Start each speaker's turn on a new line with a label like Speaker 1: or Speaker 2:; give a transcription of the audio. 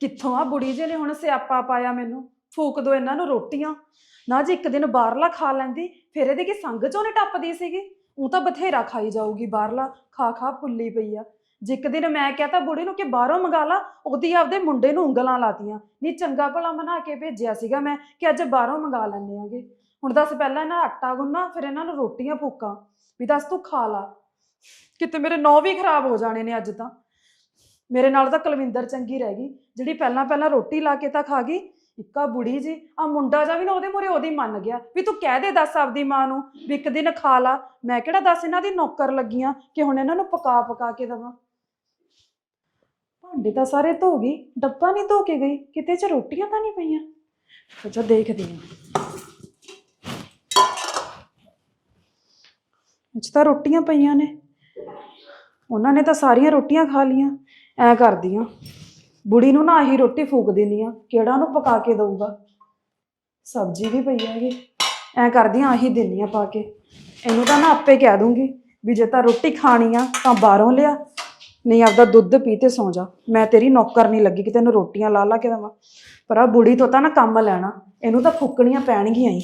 Speaker 1: ਕਿੱਥੋਂ ਆ ਬੁੜੀ ਜੇ ਨੇ ਹੁਣ ਸਿਆਪਾ ਪਾਇਆ ਮੈਨੂੰ? ਫੂਕ ਦੋ ਇਹਨਾਂ ਨੂੰ ਰੋਟੀਆਂ। ਨਾ ਜੇ ਇੱਕ ਦਿਨ ਬਾਹਰਲਾ ਖਾ ਲੈਂਦੀ, ਫਿਰ ਇਹਦੇ ਕੀ ਸੰਗ ਚੋਂ ਨਹੀਂ ਟੱਪਦੀ ਸੀਗੀ? ਉਹ ਤਾਂ ਬਥੇਰਾ ਖਾਈ ਜਾਊਗੀ ਬਾਹਰਲਾ, ਖਾ ਖਾ ਫੁੱਲੀ ਪਈ ਆ। ਜੇ ਇੱਕ ਦਿਨ ਮੈਂ ਕਿਹਾ ਤਾਂ ਬੁੜੀ ਨੂੰ ਕਿ ਬਾਹਰੋਂ ਮੰਗਾ ਲਾ, ਉਹਦੀ ਆਪਦੇ ਮੁੰਡੇ ਨੂੰ ਉਂਗਲਾਂ ਲਾਤੀਆਂ। ਨਹੀਂ ਚੰਗਾ ਭਲਾ ਬਣਾ ਕੇ ਭੇਜਿਆ ਸੀਗਾ ਮੈਂ ਕਿ ਅੱਜ ਬਾਹਰੋਂ ਮੰਗਾ ਲੈਂਦੇ ਆਂਗੇ। ਹੁਣ ਦੱਸ ਪਹਿਲਾਂ ਇਹਨਾਂ ਆਟਾ ਗੁੰਨਾ ਫਿਰ ਇਹਨਾਂ ਨੂੰ ਰੋਟੀਆਂ ਫੂਕਾਂ। ਵੀ ਦੱਸ ਤੂੰ ਖਾ ਲਾ। ਕਿਤੇ ਮੇਰੇ ਨੌ ਵੀ ਖਰਾਬ ਹੋ ਜਾਣੇ ਨੇ ਅੱਜ ਤਾਂ। ਮੇਰੇ ਨਾਲ ਤਾਂ ਕੁਲਵਿੰਦਰ ਚੰਗੀ ਰਹਿ ਗਈ, ਜਿਹੜੀ ਪਹਿਲਾਂ ਪਹਿਲਾਂ ਰੋਟੀ ਲਾ ਕੇ ਤਾਂ ਖਾ ਗਈ, ਇੱਕਾ ਬੁੜੀ ਜੀ ਆ ਮੁੰਡਾ ਜਾ ਵੀ ਨਾ ਉਹਦੇ ਮੂਹਰੇ ਉਹਦੀ ਮੰਨ ਗਿਆ, ਵੀ ਤੂੰ ਕਹਿ ਦੇ ਦੱਸ ਆਪਦੀ ਮਾਂ ਨੂੰ ਵੀ ਇੱਕ ਦਿਨ ਖਾ ਲਾ, ਮੈਂ ਕਿਹੜਾ ਦੱਸ ਇਹਨਾਂ ਦੀ ਨੌਕਰ ਲੱਗੀਆਂ ਕਿ ਹੁਣ ਇਹਨਾਂ ਨੂੰ ਪਕਾ ਪਕਾ ਕੇ ਦਵਾਂ? ਭਾਂਡੇ ਤਾਂ ਸਾਰੇ ਧੋ ਗਈ, ਡੱਬਾ ਨਹੀਂ ਧੋ ਕੇ ਗਈ, ਕਿਤੇ ਚ ਰੋਟੀਆਂ ਤਾਂ ਨਹੀਂ ਪਈਆਂ? ਅੱਛਾ, ਦੇਖਦੀ ਹਾਂ। ਇਹ 'ਚ ਤਾਂ ਰੋਟੀਆਂ ਪਈਆਂ ਨੇ। ਉਹਨਾਂ ਨੇ ਤਾਂ ਸਾਰੀਆਂ ਰੋਟੀਆਂ ਖਾ ਲੀਆਂ। ਐ ਕਰਦੀਆਂ ਬੁੜੀ ਨੂੰ ਨਾ ਆਹੀ ਰੋਟੀ ਫੂਕ ਦਿੰਦੀ ਆ, ਕਿਹੜਾ ਉਹਨੂੰ ਪਕਾ ਕੇ ਦਊਗਾ। ਸਬਜ਼ੀ ਵੀ ਪਈ ਹੈਗੀ। ਐ ਕਰਦੀਆਂ ਆਹੀ ਦਿੰਦੀ ਆ ਪਾ ਕੇ। ਇਹਨੂੰ ਤਾਂ ਨਾ ਆਪੇ ਕਹਿ ਦੂੰਗੀ ਵੀ ਜੇ ਤਾਂ ਰੋਟੀ ਖਾਣੀ ਆ ਤਾਂ ਬਾਹਰੋਂ ਲਿਆ, ਨਹੀਂ ਆਪਦਾ ਦੁੱਧ ਪੀ ਤੇ ਸੌਂ ਜਾ। ਮੈਂ ਤੇਰੀ ਨੌਕਰ ਨਹੀਂ ਲੱਗੀ ਕਿ ਤੈਨੂੰ ਰੋਟੀਆਂ ਲਾ ਲਾ ਕੇ ਦੇਵਾਂ। ਪਰ ਆ ਬੁੜੀ ਤੋਂ ਤਾਂ ਨਾ ਕੰਮ ਲੈਣਾ, ਇਹਨੂੰ ਤਾਂ ਫੁੱਕਣੀਆਂ ਪੈਣਗੀਆਂ ਹੀ।